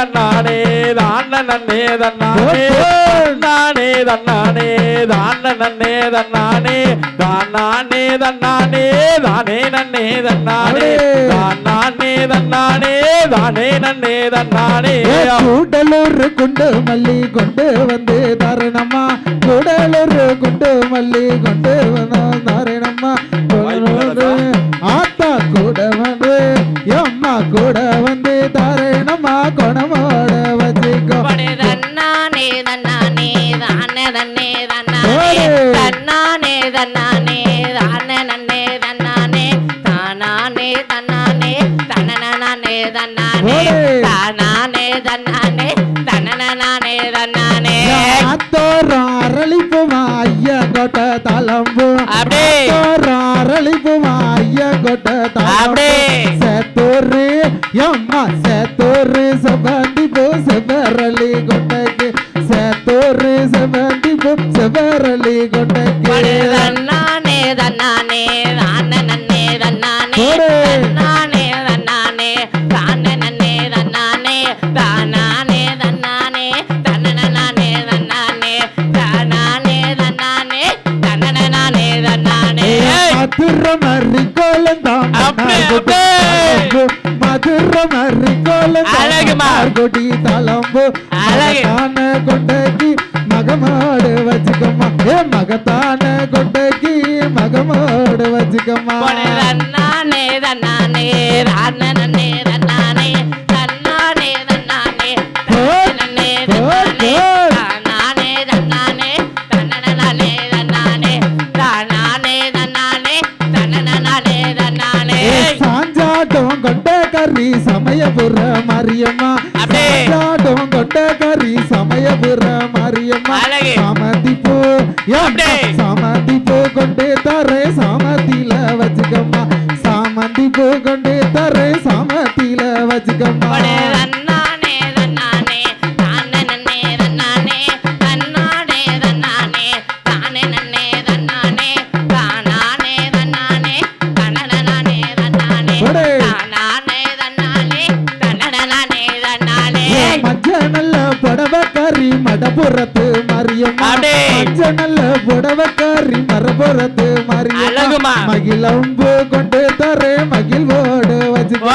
தன்னானே தான நன்னே தன்னானே தானே தன்னானே தான நன்னே தன்னானே. தானானே தன்னானே தானே நன்னே தன்னானே. தானானே தன்னானே தானே நன்னே தன்னானே. கூடலூர் குண்டு மல்லி கொண்டு வந்து தரணம்மா. கூடலூர் குண்டு மல்லி கொண்டு வந்து தரணம்மா. ஆத்தா கூட வந்து எம்மா கூட வந்து தன்னே தன்னானே. தன்னானே தன்னானே தானே தன்னானே தானானே தன்னானே தன்னானே ஓடு. தானானே தன்னானே தன்னானே அத்தோரம் அரளிப்புமா ஐயங்கோட்ட தலம்பு அப்படி. அத்தோரம் அரளிப்புமா ஐயங்கோட்ட தலம்பு அப்படி. சேத்தூரு எம்மா சேத்தூரு செவந்தி போ செவரளி கொண்டைக்கு சேத்தூரு செவந்தி செவரளி கொண்டைக்கு படே தன்னானே தன்னானே தானே நன்னே தன்னானே ஓடு. தன்னானே தன்னானே தானே நன்னே தன்னானே தானானே தன்னானே தனனனானே தன்னானே தானானே தன்னானே தனனனானே தன்னானே மதுர மறி கோலந்தான் அப்படி, அப்படி. மதுர மறி அழகுமா. கோலந்தான் கொடி தலம்பு அழகு. மகமாடு வச்சுக்கம்மா ஏ மகத்தான கொண்டைக்கு மகமாடு வச்சுக்கம்மா படே நானே தன்னானே மாரியம்மா அழகு. சாமந்தி பூ அப்படி. சாமந்தி பூ கொண்டு தரே சாமத்தில வச்சுக்கம்மா சாமந்தி பூ கொண்டு தரே சாமத்தில வச்சுக்கம்மா மஞ்ச நல்ல புடவக்காரி மடபுறத்து நல்ல புடவக்காரி மரபுறத்து அழகுமா. மகிழம்பு கொண்டு தரே மகிழ்வோடு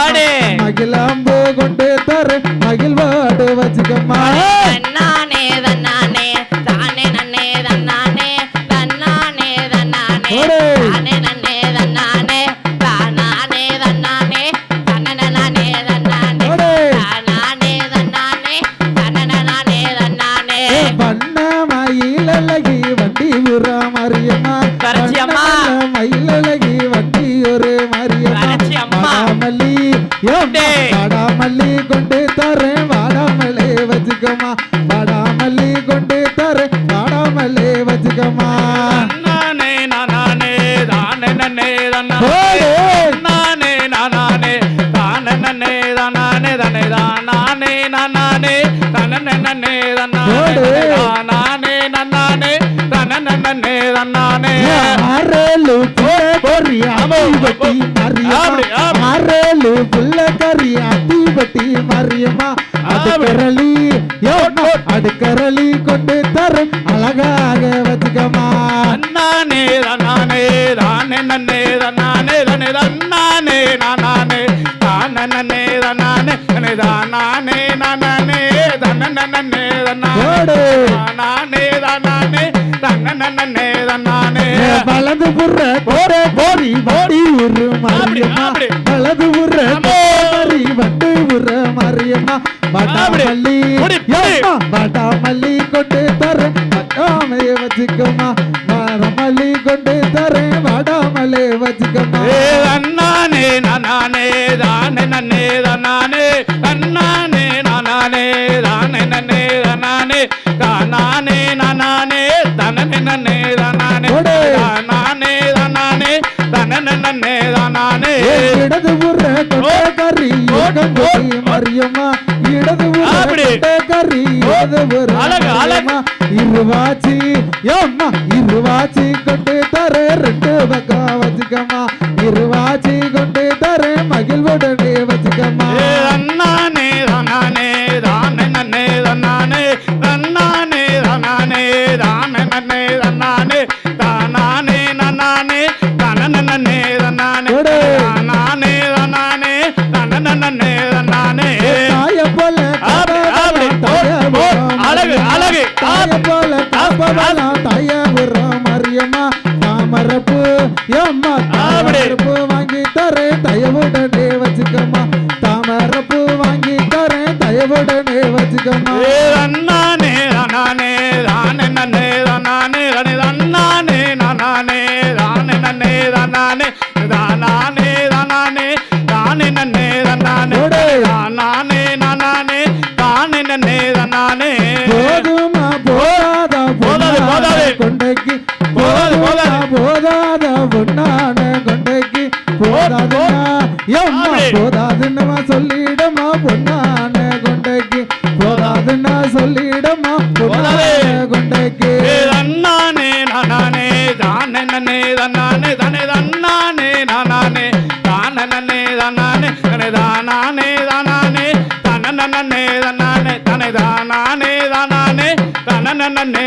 ஓடு. மகிழம்பு வாடாமலே வச்சுக்கம்மா. நானே நானே தானே நன்னே ஓடு. நானே நானே தானே நன்னே தானே தானே தானே நானே தானே நன்னே தானே. நானே நானே தானே நன்னே தானே ஆறேழு புள்ள கறி அத்திபட்டி அப்படி, மரியம்மா அப்படி. ஆறேழு புள்ள கறி அத்திபட்டி மரியம்மா அடுக்கரளி ஏம்மா தானே நானே தானே நன்னே தானே ஓடு. நானே தானே தானே நன்னே தானே வலது புற கோர கோரி வண்டி உரு மரியம்மா. வலது புற. கோரி வண்டி உர மரியம்மா. வடாமல்லி புடி, புடி. ஏம்மா, வடாமல்லி கொண்டு தர வடாமைய வச்சுக்கம்மா. வடமல்லி கொண்டு தர வடாமலே வச்சுக்கம்மா. ஏ அண்ணானே நானே தானே நன்னே மரியம்மா இடது கறி இருவாச்சி ஏம்மா இருவாச்சி கொண்டு தர ரெண்டு பக்கம் வச்சுக்கம்மா. இருவாச்சி கொண்டு தர மகிழ்வுடனே ஏம்மா பொன்னான கொண்டைக்கு போதாதுன்னா எம்மா. போதாதுன்னமா சொல்லிடமா பொன்னான கொண்டைக்கு போதாதுன்னா சொல்லிடமா பொன்னான கொண்டைக்கு ஏ தன்னானே நானே தானே நன்னே தன்னானே தானே தன்னானே நானே தானே நன்னே தன்னானே தனே தானானே தானானே தன நன்னே தன்னானே தனே தானானே தானானே தன நன்னே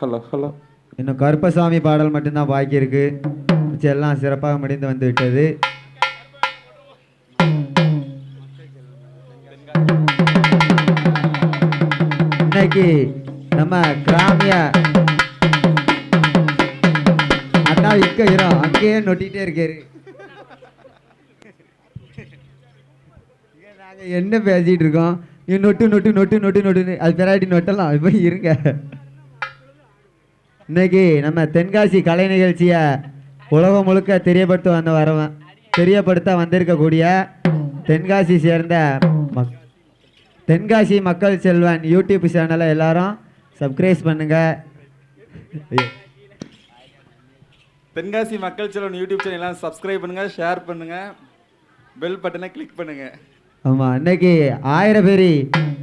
ஹலோ ஹலோ. இன்னும் கருப்பசாமி பாடல் மட்டும்தான் பாக்கி இருக்கு. எல்லாம் சிறப்பாக முடிந்து வந்து விட்டது. இன்னைக்கு நம்ம கிராமிய அண்ணா இக்க அங்கேயே நொட்டிகிட்டே இருக்காரு. நாங்கள் என்ன பேசிட்டு இருக்கோம்? நீ நொட்டு நொட்டு நொட்டு நொட்டு நொட்டுன்னு அது பெராட்டி நொட்டலாம். அது போய் இருங்க. இன்னைக்கு நம்ம தென்காசி கலை நிகழ்ச்சியை உலகம் முழுக்க தெரியப்படுத்த வந்த வரவன் தெரியப்படுத்த வந்திருக்கக்கூடிய தென்காசி சேர்ந்த மக் தென்காசி மக்கள் செல்வன் யூடியூப் சேனலை எல்லாரும் சப்ஸ்கிரைப் பண்ணுங்க. தென்காசி மக்கள் செல்வன் யூடியூப் சேனல் எல்லாம் சப்ஸ்கிரைப் பண்ணுங்க ஷேர் பண்ணுங்க பெல் பட்டனை கிளிக் பண்ணுங்க. ஆமாம் இன்னைக்கு ஆயிரபேரி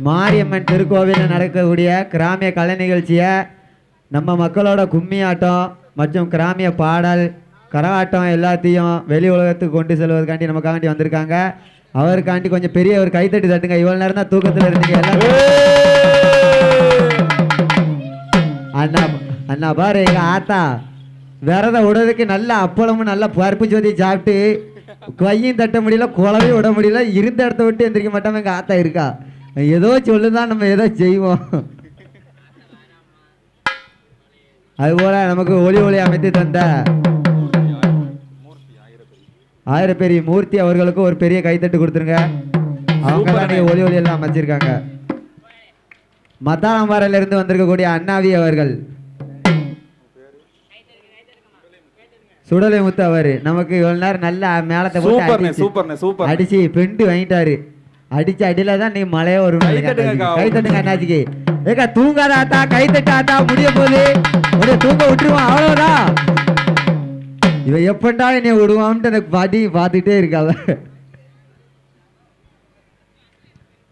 மாரியம்மன் திருக்கோவிலில் நடக்கக்கூடிய கிராமிய கலை நிகழ்ச்சியை நம்ம மக்களோட கும்மி ஆட்டம் மற்றும் கிராமிய பாடல் கரகாட்டம் எல்லாத்தையும் வெளி உலகத்துக்கு கொண்டு செல்வதற்காண்டி நமக்காண்டி வந்திருக்காங்க. அவருக்காண்டி கொஞ்சம் பெரிய ஒரு கைத்தட்டி தட்டுங்க. இவ்வளோ நேரம் தான் தூக்கத்தில் இருந்தீங்க. எல்லாம் அண்ணா அண்ணா பாரு எங்க ஆத்தா. விரத விடுறதுக்கு நல்ல அப்பளமும் நல்லா பருப்பு ஜோதி சாப்பிட்டு கையும் தட்ட முடியல குழவையும் விட முடியல இருந்த இடத்த விட்டு எந்திரிக்க மாட்டாம. எங்கள் ஆத்தா இருக்கா? ஏதோ சொல்லுதான் நம்ம ஏதோ செய்வோம். அதுபோல நமக்கு ஒளி ஒளி அமைத்து தந்த ஆயிரப்பெரிய மூர்த்தி அவர்களுக்கு ஒரு பெரிய கைத்தட்டு கொடுத்துருங்க. அவங்க தான் ஒளி ஒளி எல்லாம் அமைச்சிருக்காங்க. மத்தாளம்பாறையில இருந்து வந்திருக்கக்கூடிய அண்ணாவி அவர்கள். சுடலை முத்து அவரு. நமக்கு இவ்வளவு நேரம் நல்ல மேலத்தை போட்டு அடிச்சு- சூப்பர்ண்ணே சூப்பர் அடிச்சு பெண்டு வாங்கிட்டாரு. அடிச்ச அடியில தான் நீ மழையே வரும். கை தட்டுங்க அண்ணாச்சிக்கு. ஏக்கா தூங்காத ஆத்தா கை தட்டு ஆத்தா முடிய போகுது. உடைய தூங்க விட்டுருவான் அவ்வளவுதான். இவன் எப்பண்டா என்னை விடுவான்ட்டு எனக்கு பாட்டி பார்த்துக்கிட்டே இருக்காவ.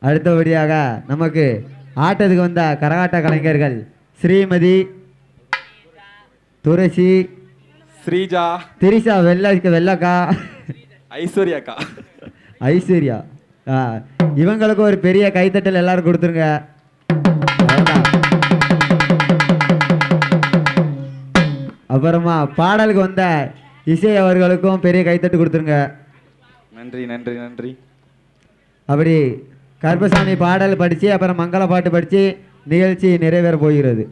அடுத்தபடியாக நமக்கு ஆட்டத்துக்கு வந்த கரகாட்ட கலைஞர்கள் ஸ்ரீமதி துளசி ஸ்ரீஜா. திரிசா வெள்ளக்க வெள்ளக்கா. ஐஸ்வர்யாக்கா. ஐஸ்வர்யா. இவங்களுக்கு ஒரு பெரிய கைத்தட்டல் எல்லாரும் கொடுத்துருங்க. அப்புறமா பாடலுக்கு வந்த இசை அவர்களுக்கும் பெரிய கைத்தட்டு கொடுத்துருங்க. நன்றி நன்றி நன்றி. அப்படி கருப்பசாமி பாடல் படித்து அப்புறம் மங்கள பாட்டு படித்து நிகழ்ச்சி நிறைவேற போகிறது.